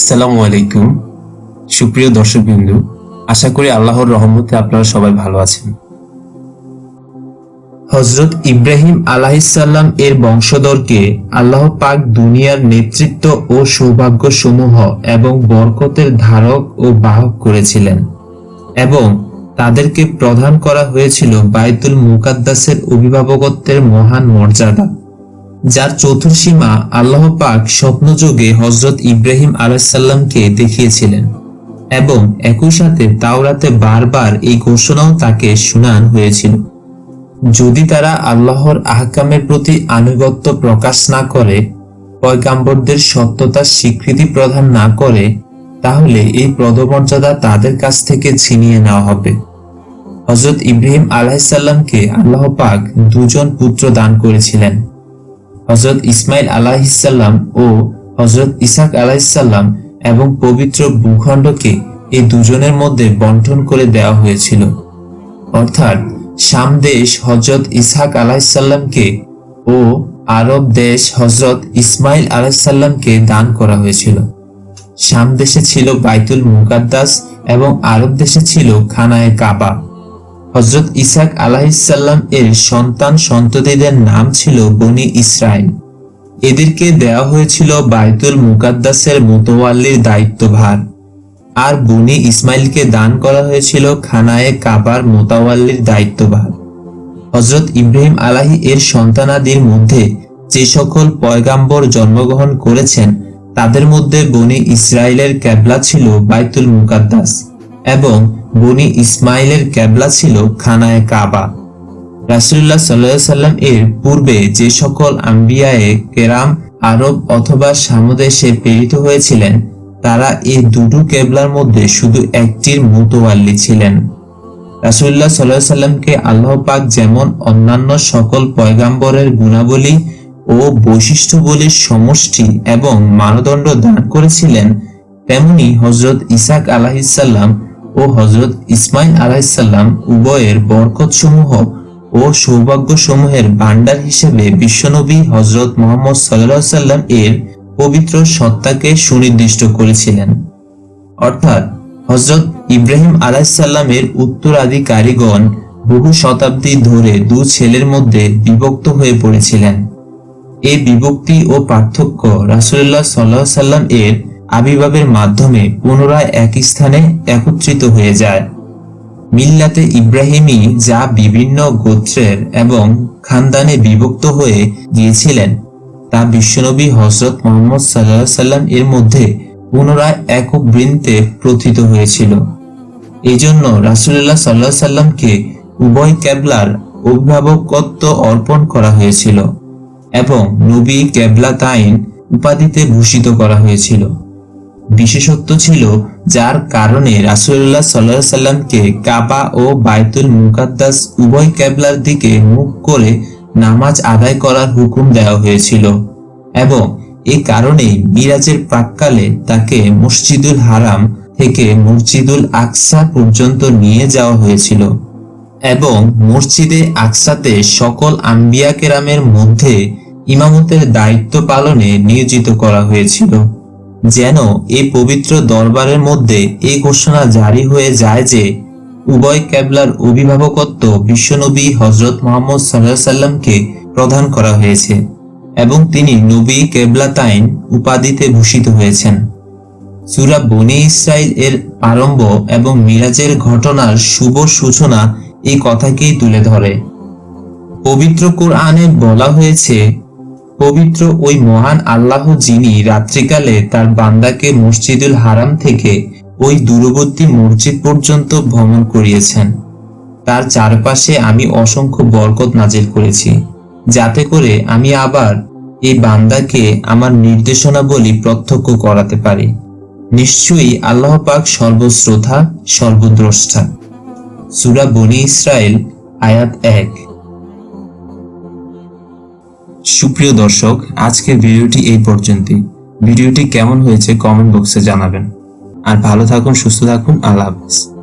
আসসালামু আলাইকুম। সুপ্রিয় দর্শকবৃন্দু, আশা করি আল্লাহর রহমতে আপনারা সবাই ভালো আছেন। হজরত ইব্রাহিম আলাহিসাল্লাম এর বংশধরকে আল্লাহ পাক দুনিয়ার নেতৃত্ব ও সৌভাগ্য সমূহ এবং বরকতের ধারক ও বাহক করেছিলেন এবং তাদেরকে প্রদান করা হয়েছিল বাইতুল মুকাদ্দাসের অভিভাবকত্বের মহান মর্যাদা। যার চতুর্সীমা আল্লাহ পাক স্বপ্নযোগে হজরত ইব্রাহিম আলাইসাল্লামকে দেখিয়েছিলেন এবং একই সাথে তাওরাতে বারবার এই ঘোষণাও তাকে শুনান হয়েছিল। যদি তারা আল্লাহর আহকামের প্রতি আনুগত্য প্রকাশ না করে, পয়গাম্বরদের সত্যতার স্বীকৃতি প্রদান না করে, তাহলে এই পদমর্যাদা তাদের কাছ থেকে ছিনিয়ে নেওয়া হবে। হজরত ইব্রাহিম আলাহিসাল্লামকে আল্লাহ পাক দুজন পুত্র দান করেছিলেন। হজরত ইসমাইল আলাহিসাল্লাম ও হজরত ইসাক আলাহিসাল্লাম এবং পবিত্র ভূখণ্ডকে এই দুজনের মধ্যে বন্টন করে দেওয়া হয়েছিল। অর্থাৎ শাম দেশ হজরত ইসহাক আলাহিসাল্লামকে ও আরব দেশ হজরত ইসমাইল আলাহিসাল্লামকে দান করা হয়েছিল। শাম দেশে ছিল বাইতুল মুকাদ্দাস এবং আরব দেশে ছিল খানায় কাবা। হজরত ইসাক আলাহিসাল্লাম এর সন্তান সন্ততিদের নাম ছিল বনি ইসরায়েল এদেরকে দেওয়া হয়েছিল বাইতুল মুকাদ্দাসের মোতোয়াল্লির দায়িত্বভার। আর বনি ইসমাইলকে দান করা হয়েছিল খানায়ে কাবার মোতাওয়াল্লির দায়িত্বভার। হজরত ইব্রাহিম আলাহি এর সন্তানাদির মধ্যে যে সকল পয়গাম্বর জন্মগ্রহণ করেছেন, তাদের মধ্যে বনি ইসরায়েলের ক্যাবলা ছিল বাইতুল মুকাদ্দাস এবং বনি ইসমাইলের ক্যাবলা ছিল খানায় কাবা। রাসুল্লাহ সাল্লাহ সাল্লাম এর পূর্বে যে সকল আম্বিয়ায়ে কেরাম, আরব অথবা সামদেশে প্রেরিত হয়েছিলেন, তারা এই দুটো কেবলার মধ্যে শুধু একটির মোতোয়াল্লি ছিলেন। রাসুল্লাহ সাল্লাহ সাল্লামকে আল্লাহ পাক যেমন অন্যান্য সকল পয়গাম্বরের গুণাবলী ও বৈশিষ্ট্যবলীর সমষ্টি এবং মানদণ্ড দান করেছিলেন, তেমনি হজরত ইসাক আলাহিসাল্লাম ও হজরত ইসমাইল আলাহিসাল্লাম উভয়ের বরকত সমূহ ও সৌভাগ্য সমূহের ভান্ডার হিসেবে বিশ্বনবী হজরত মোহাম্মদ সাল্লাহ সাল্লাম এর পবিত্র সত্তাকে সুনির্দিষ্ট করেছিলেন। অর্থাৎ হজরত ইব্রাহিম আলাহিসাল্লামের উত্তরাধিকারীগণ বহু শতাব্দী ধরে দু ছেলের মধ্যে বিভক্ত হয়ে পড়েছিলেন। এই বিভক্তি ও পার্থক্য রাসুল্লাহ সাল্লাহ সাল্লাম এর আবির্ভাবের মাধ্যমে পুনরায় এক স্থানে একত্রিত হয়ে যায়। মিল্লাতে ইব্রাহিমই যা বিভিন্ন গোত্রের এবং খানদানে বিভক্ত হয়ে গিয়েছিলেন, তা বিশ্বনবী হজরত মোহাম্মদ সাল্লাহ সাল্লাম এর মধ্যে পুনরায় একক বৃন্তে প্রথিত হয়েছিল। এই জন্য রাসুল্লাহ সাল্লাহ সাল্লামকে উভয় ক্যাবলার অভিভাবকত্ব অর্পণ করা হয়েছিল এবং নবী ক্যাবলা তাইন উপাধিতে ভূষিত করা হয়েছিল। বিশেষত্ব ছিল যার কারণে রাসুল্লাহ সাল্লাহ সাল্লামকে কাবা ও বায়তুল মুকাদ্দাস উভয় ক্যাবলার দিকে মুখ করে নামাজ আদায় করার হুকুম দেওয়া হয়েছিল এবং এ কারণেই মিরাজের প্রাককালে তাকে মসজিদুল হারাম থেকে মসজিদুল আকসা পর্যন্ত নিয়ে যাওয়া হয়েছিল এবং মসজিদে আকসাতে সকল আম্বিয়া কেরামের মধ্যে ইমামতের দায়িত্ব পালনে নিয়োজিত করা হয়েছিল। যেন এই পবিত্র দরবারের মধ্যে এই ঘোষণা জারি হয়ে যায় যে উভয় ক্যাবলার অভিভাবকত্ব বিশ্বনবী হজরত মোহাম্মদ সাল্লাহ সাল্লামকে প্রদান করা হয়েছে এবং তিনি নবী কেবলাতাইন উপাধিতে ভূষিত হয়েছেন। সুরা বনি ইসরায়েল এর আরম্ভ এবং মিরাজের ঘটনার শুভ সূচনা এই কথাকেই তুলে ধরে। পবিত্র কোরআনে বলা হয়েছে পবিত্র ওই মহান আল্লাহ যিনি রাত্রিকালে তার বান্দাকে মসজিদুল হারাম থেকে ওই দূরবর্তী মসজিদ পর্যন্ত ভ্রমণ করিয়েছেন। তার চারপাশে আমি অসংখ্য বরকত নাজিল করেছি, যাতে করে আমি আবার এই বান্দাকে আমার নির্দেশনাবলী প্রত্যক্ষ করাতে পারি। নিশ্চয়ই আল্লাহ পাক সর্বশ্রোতা, সর্বদ্রষ্টা। সুরা বনি ইসরায়েল, আয়াত এক। সুপ্রিয় দর্শক, আজকের ভিডিওটি এই পর্যন্তই। ভিডিওটি কেমন হয়েছে কমেন্ট বক্সে জানাবেন। আর ভালো থাকুন, সুস্থ থাকুন, আল্লাহ হাফিজ।